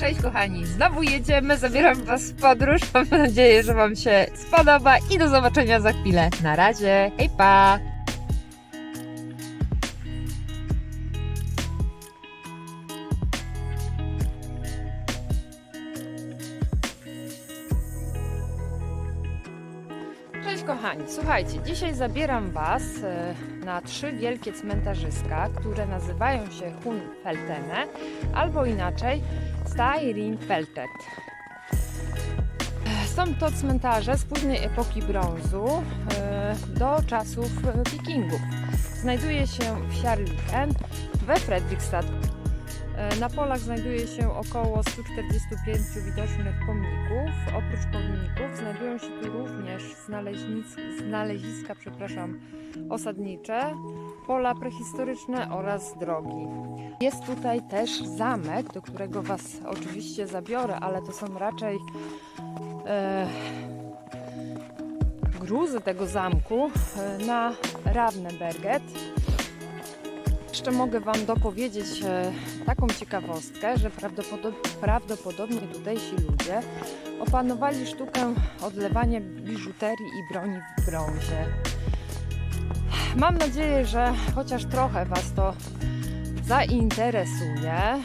Cześć kochani, znowu jedziemy, zabieram Was w podróż. Mam nadzieję, że Wam się spodoba i do zobaczenia za chwilę. Na razie, hej pa! Kochani, słuchajcie, dzisiaj zabieram Was e, na trzy wielkie cmentarzyska, które nazywają się Hunfeltene albo inaczej Steirinfeltet. Są to cmentarze z późnej epoki brązu e, do czasów e, wikingów. Znajduje się w Sjarliken we Fredrikstad. E, Na polach znajduje się około 145 widocznych pomników. Oprócz pomników znajdują się tu również znaleziska przepraszam, osadnicze, pola prehistoryczne oraz drogi. Jest tutaj też zamek, do którego Was oczywiście zabiorę, ale to są raczej e, gruzy tego zamku e, na Ravneberget. Jeszcze mogę Wam dopowiedzieć e, taką ciekawostkę, że prawdopodob- prawdopodobnie tutejsi ludzie opanowali sztukę odlewania biżuterii i broni w brązie. Mam nadzieję, że chociaż trochę Was to zainteresuje.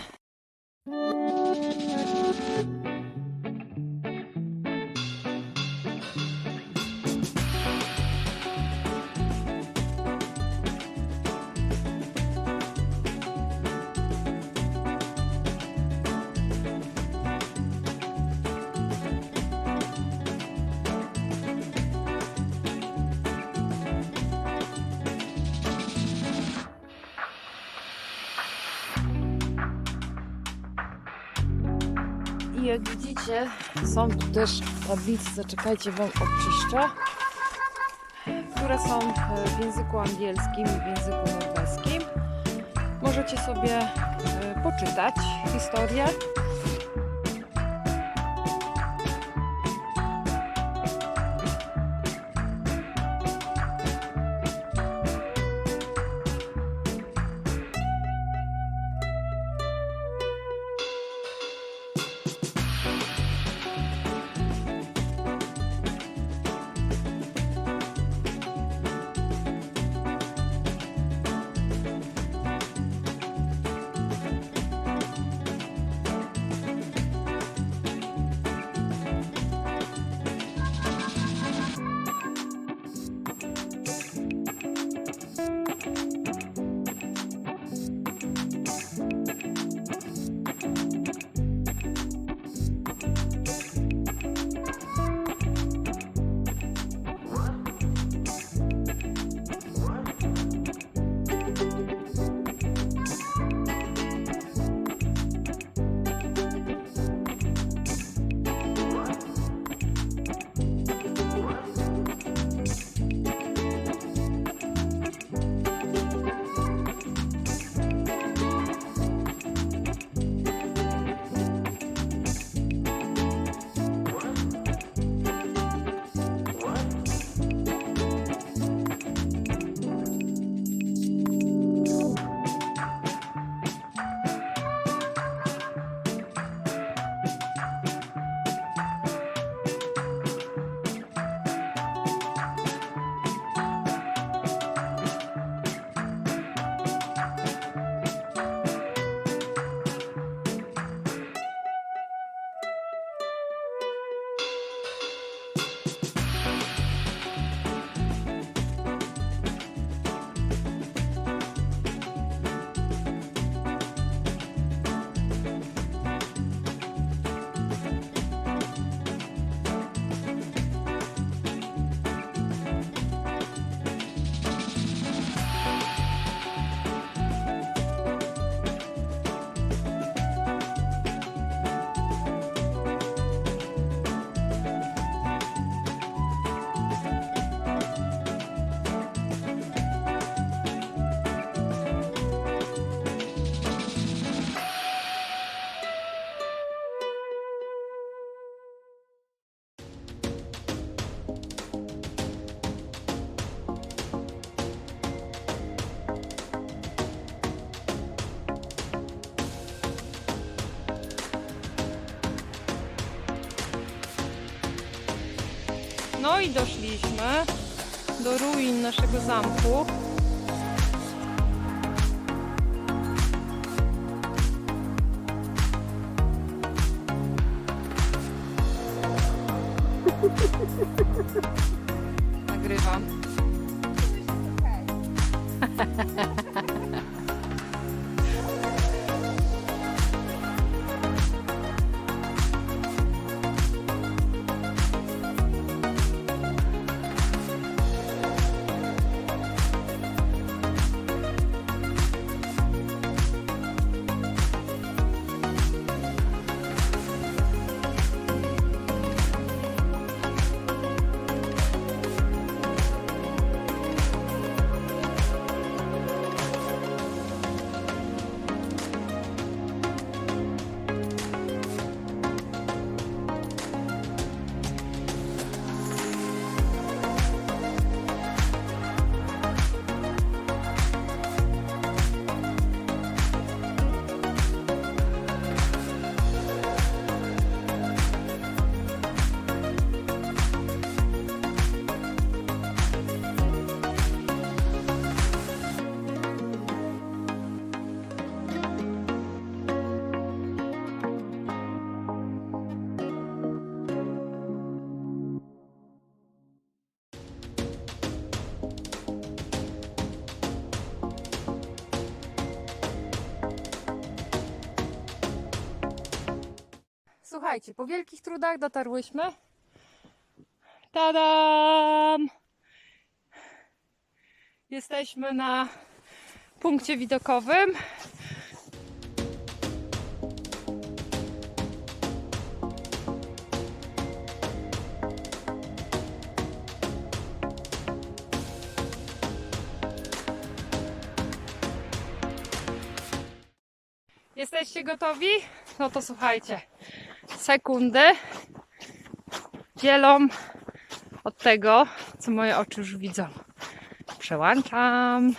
Jak widzicie, są tu też tablice, zaczekajcie Wam oczyszczę, które są e, w języku angielskim i w języku norweskim. Możecie sobie e, poczytać historię. No i doszliśmy do ruin naszego zamku. Nagrywam. Słuchajcie, po wielkich trudach dotarłyśmy. Tadam! Jesteśmy na punkcie widokowym. Jesteście gotowi? No to słuchajcie. Sekundy dzielą od tego, co moje oczy już widzą. Przełączam.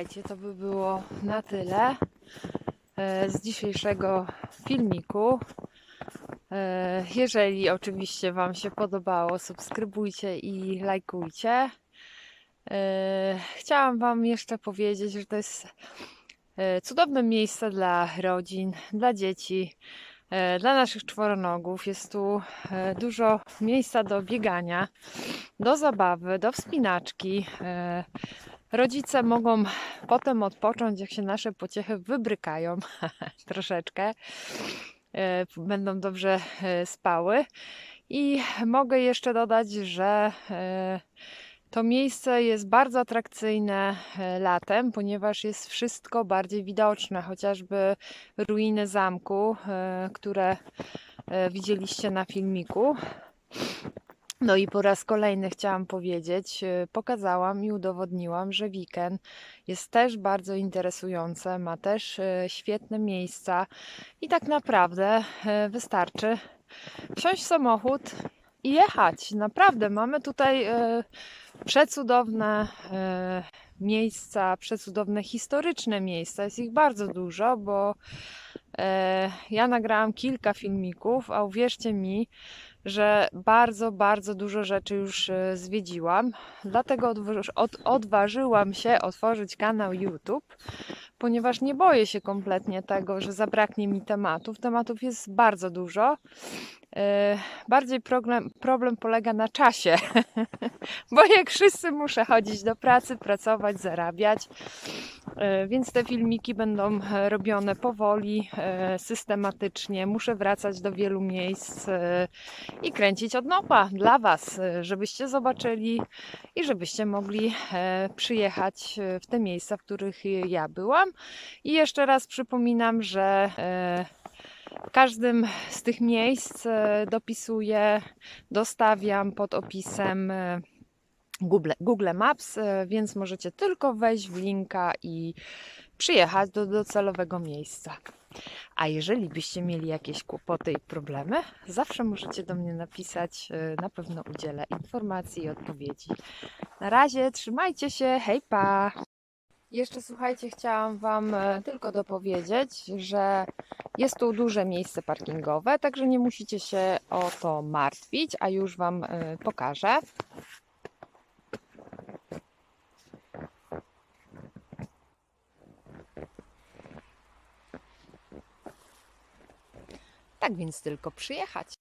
Słuchajcie, to by było na tyle e, z dzisiejszego filmiku. E, Jeżeli oczywiście Wam się podobało, subskrybujcie i lajkujcie. E, Chciałam Wam jeszcze powiedzieć, że to jest cudowne miejsce dla rodzin, dla dzieci, dla naszych czworonogów. Jest tu dużo miejsca do biegania, do zabawy, do wspinaczki. Rodzice mogą potem odpocząć, jak się nasze pociechy wybrykają troszeczkę. E, Będą dobrze e, spały. I mogę jeszcze dodać, że e, to miejsce jest bardzo atrakcyjne latem, ponieważ jest wszystko bardziej widoczne, chociażby ruiny zamku, które widzieliście na filmiku. No i po raz kolejny chciałam powiedzieć, e, pokazałam i udowodniłam, że weekend jest też bardzo interesujące, ma też e, świetne miejsca i tak naprawdę e, wystarczy wsiąść w samochód i jechać. Naprawdę mamy tutaj przecudowne miejsca, przecudowne historyczne miejsca. Jest ich bardzo dużo, bo ja nagrałam kilka filmików, a uwierzcie mi, że bardzo, bardzo dużo rzeczy już e, zwiedziłam. Dlatego odważ- od, odważyłam się otworzyć kanał YouTube, ponieważ nie boję się kompletnie tego, że zabraknie mi tematów. Tematów jest bardzo dużo. E, Bardziej problem, problem polega na czasie, bo jak wszyscy muszę chodzić do pracy, pracować, zarabiać. E, Więc te filmiki będą e, robione powoli, e, systematycznie. Muszę wracać do wielu miejsc i kręcić od nowa dla Was, żebyście zobaczyli i żebyście mogli przyjechać w te miejsca, w których ja byłam. I jeszcze raz przypominam, że w każdym z tych miejsc dopisuję, dostawiam pod opisem Google, Google Maps, e, więc możecie tylko wejść w linka i przyjechać do docelowego miejsca. A jeżeli byście mieli jakieś kłopoty i problemy, zawsze możecie do mnie napisać, e, na pewno udzielę informacji i odpowiedzi. Na razie, trzymajcie się, hej pa! Jeszcze słuchajcie, chciałam Wam e, tylko dopowiedzieć, że jest tu duże miejsce parkingowe, także nie musicie się o to martwić, a już Wam pokażę. Więc tylko przyjechać.